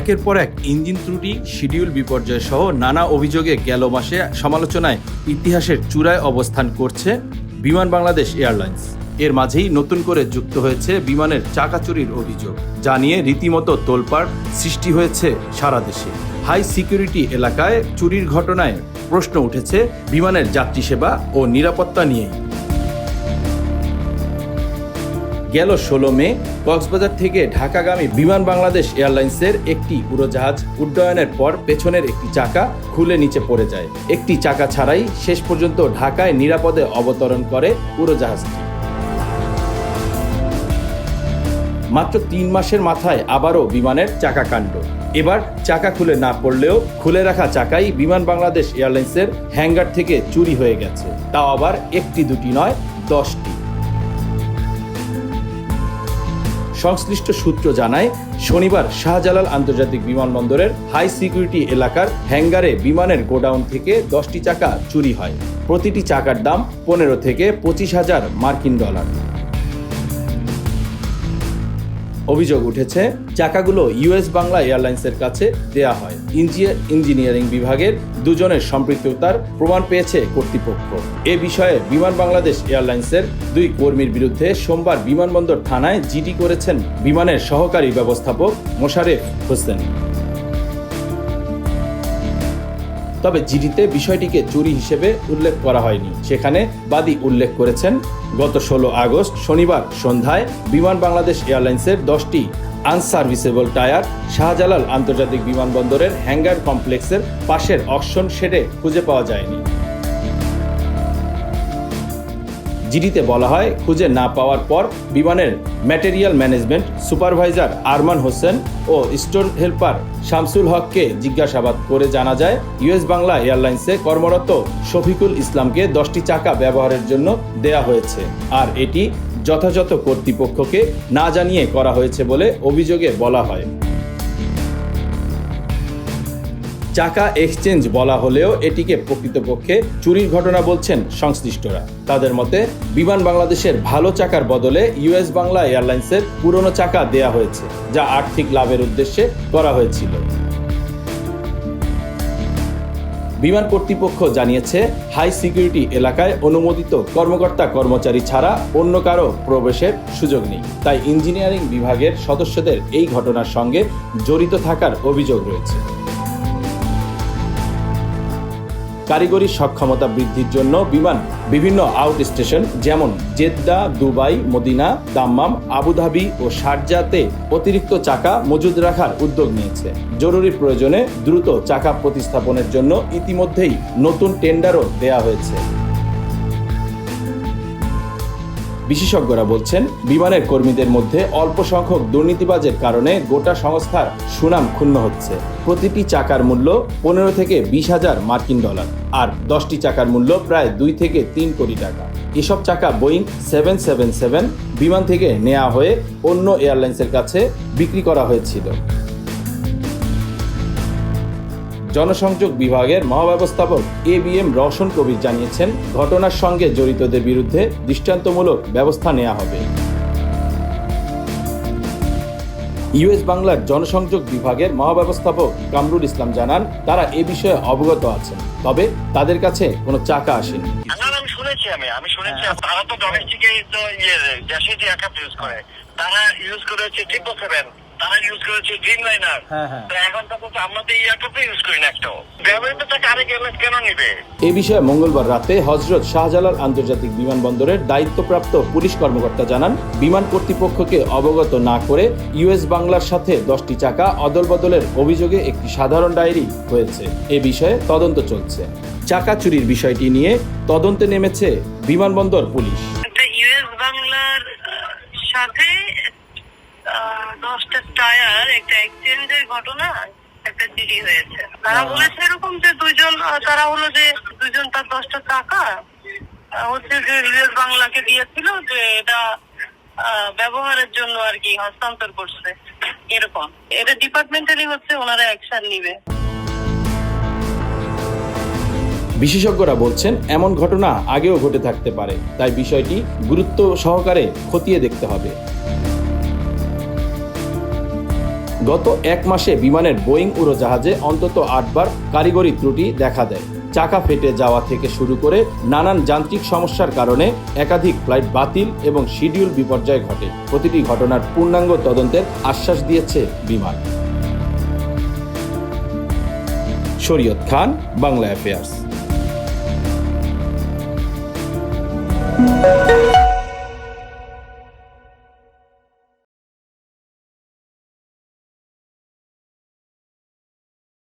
একের পর এক ইঞ্জিন ত্রুটি, শিডিউল বিপর্যয় সহ নানা অভিযোগে গেল মাসে সমালোচনায় ইতিহাসের চূড়ায় অবস্থান করছে বিমান বাংলাদেশ এয়ারলাইন্স। এর মাঝেই নতুন করে যুক্ত হয়েছে বিমানের চাকা চুরির অভিযোগ। যা নিয়ে রীতিমতো তোলপাড় সৃষ্টি হয়েছে সারা দেশে। হাই সিকিউরিটি এলাকায় চুরির ঘটনায় প্রশ্ন উঠেছে বিমানের যাত্রী সেবা ও নিরাপত্তা নিয়েই। গেল ষোলো মে, কক্সবাজার থেকে ঢাকাগামী বিমান বাংলাদেশ এয়ারলাইন্সের একটি উড়োজাহাজ উড্ডয়নের পর পেছনের একটি চাকা খুলে নিচে পড়ে যায়। একটি চাকা ছাড়াই শেষ পর্যন্ত ঢাকায় নিরাপদে অবতরণ করে উড়োজাহাজটি। মাত্র তিন মাসের মাথায় আবারও বিমানের চাকা কাণ্ড এবার চাকা খুলে না পড়লেও খুলে রাখা চাকাই বিমান বাংলাদেশ এয়ারলাইন্সের হ্যাঙ্গার থেকে চুরি হয়ে গেছে। তাও আবার একটি দুটি নয়, দশটি। সংশ্লিষ্ট সূত্র জানায়, শনিবার শাহজালাল আন্তর্জাতিক বিমানবন্দরের হাই সিকিউরিটি এলাকার হ্যাঙ্গারে বিমানের গোডাউন থেকে দশটি চাকা চুরি হয়। প্রতিটি চাকার দাম পনেরো থেকে পঁচিশ হাজার মার্কিন ডলার। অভিযোগ উঠেছে, চাকাগুলো ইউএস বাংলা এয়ারলাইন্সের কাছে দেয়া হয়। ইঞ্জিনিয়ার ইঞ্জিনিয়ারিং বিভাগের দুজনের সম্পৃক্ততার প্রমাণ পেয়েছে কর্তৃপক্ষ। এ বিষয়ে বিমান বাংলাদেশ এয়ারলাইন্সের দুই কর্মীর বিরুদ্ধে সোমবার বিমানবন্দর থানায় জিডি করেছেন বিমানের সহকারী ব্যবস্থাপক মোশারেফ হোসেন। তবে জিডিতে বিষয়টিকে চুরি হিসেবে উল্লেখ করা হয়নি। সেখানে বাদী উল্লেখ করেছেন, গত ষোলো আগস্ট শনিবার সন্ধ্যায় বিমান বাংলাদেশ এয়ারলাইন্সের দশটি আনসার্ভিসেবল টায়ার, শাহজালাল আন্তর্জাতিক বিমানবন্দরের হ্যাঙ্গার কমপ্লেক্সের পাশের অকশন শেডে খুঁজে পাওয়া যায়নি। জিডিতে বলা হয়, খুঁজে না পাওয়ার পর বিমানের material management supervisor Arman Hossain ও স্টোর হেল্পার শামসুল হককে জিজ্ঞাসাবাদ করে জানা যায়, ইউএস বাংলা এয়ারলাইন্সে কর্মরত শফিকুল ইসলামকে দশটি চাকা ব্যবহারের জন্য দেয়া হয়েছে। আর এটি যথাযথ কর্তৃপক্ষকে না জানিয়ে করা হয়েছে বলে অভিযোগে বলা হয়। চাকা এক্সচেঞ্জ বলা হলেও এটিকে প্রকৃতপক্ষে চুরির ঘটনা বলছেন সংশ্লিষ্টরা। তাদের মতে, বিমান বাংলাদেশের ভালো চাকার বদলে ইউএস বাংলা এয়ারলাইন্সের পুরনো চাকা দেয়া হয়েছে, যা আর্থিক লাভের উদ্দেশ্যে করা হয়েছিল। বিমান কর্তৃপক্ষ জানিয়েছে, হাই সিকিউরিটি এলাকায় অনুমোদিত কর্মকর্তা কর্মচারী ছাড়া অন্য কারও প্রবেশের সুযোগ নেই। তাই ইঞ্জিনিয়ারিং বিভাগের সদস্যদের এই ঘটনার সঙ্গে জড়িত থাকার অভিযোগ রয়েছে। কারিগরি সক্ষমতা বৃদ্ধির জন্য বিমান বিভিন্ন আউট স্টেশন যেমন Jeddah, Dubai, Medina, Dammam, Abu Dhabi ও শারজাতে অতিরিক্ত চাকা মজুদ রাখার উদ্যোগ নিয়েছে। জরুরি প্রয়োজনে দ্রুত চাকা প্রতিস্থাপনের জন্য ইতিমধ্যেই নতুন টেন্ডারও দেয়া হয়েছে। বিশেষজ্ঞরা বলছেন, বিমানের কর্মীদের মধ্যে অল্প সংখ্যক দুর্নীতিবাজের কারণে গোটা সংস্থার সুনাম ক্ষুণ্ণ হচ্ছে। প্রতিটি চাকার মূল্য পনেরো থেকে বিশ হাজার মার্কিন ডলার, আর দশটি চাকার মূল্য প্রায় দুই থেকে তিন কোটি টাকা। এসব চাকা বোয়িং সেভেন সেভেন সেভেন বিমান থেকে নেওয়া হয়ে অন্য এয়ারলাইন্সের কাছে বিক্রি করা হয়েছিল। জনসংযোগ বিভাগের মহাব্যবস্থাপক A B M Roushan Kabir জানিয়েছেন, ঘটনার সঙ্গে জড়িতদের বিরুদ্ধে দৃষ্টান্তমূলক ব্যবস্থা নেওয়া হবে। ইউএস বাংলার জনসংযোগ বিভাগের মহাব্যবস্থাপক কামরুল ইসলাম জানান, তারা এ বিষয়ে অবগত আছেন, তবে তাদের কাছে কোনো চাকা আসেনি। আমি শুনেছি তারা তো ডোমেস্টিকে ইয়ে এয়ারক্রাফট ইউজ করে, তারা করেছে ট্রিপল সেভেন তারা ইউজ করেছে ড্রিম লাইনার তো এখন তো তো আমরা তো এই ইউজ করি না একটাও। ব্যবহৃত টাকা আরেক এয়ারলাইন্স কেন নিবে? এ বিষয়ে মঙ্গলবার রাতে হজরত শাহজালাল আন্তর্জাতিক বিমানবন্দরের দায়িত্বপ্রাপ্ত পুলিশ কর্মকর্তা জানান বিমান কর্তৃপক্ষকে অবগত না করে ইউএস বাংলার সাথে দশটি চাকা অদল বদলের অভিযোগে একটি সাধারণ ডায়েরি হয়েছে। এ বিষয়ে তদন্ত চলছে। চাকা চুরির বিষয়টি নিয়ে তদন্তে নেমেছে বিমানবন্দর পুলিশ একটা ইউএস বাংলার আহ, সাথে আহ, একটা এক্সচেঞ্জের ঘটনা একটা জিডি হয়েছে। তারা বলেছে এরকম যে দুজন তারা হলো যে দুজন তার দশটা টাকা হচ্ছে যে বাংলাকে দিয়েছিল যে এটা ব্যবহারের জন্য আর কি হস্তান্তর করছে। এরকম। এটা ডিপার্টমেন্টালি হচ্ছে ওনারা অ্যাকশন নিবে। বিশেষজ্ঞরা বলছেন এমন ঘটনা আগেও ঘটে থাকতে পারে। তাই বিষয়টি গুরুত্ব সহকারে খতিয়ে দেখতে হবে। গত এক মাসে বিমানের বোয়িং উড়োজাহাজে অন্তত আটবার কারিগরি ত্রুটি দেখা দেয়। চাকা ফেটে যাওয়া থেকে শুরু করে নানান যান্ত্রিক সমস্যার কারণে একাধিক ফ্লাইট বাতিল এবং শিডিউল বিপর্যয় ঘটে। প্রতিটি ঘটনার পূর্ণাঙ্গ তদন্তের আশ্বাস দিয়েছে বিমান। শরীয়ত খান, বাংলা অ্যাফেয়ার্স।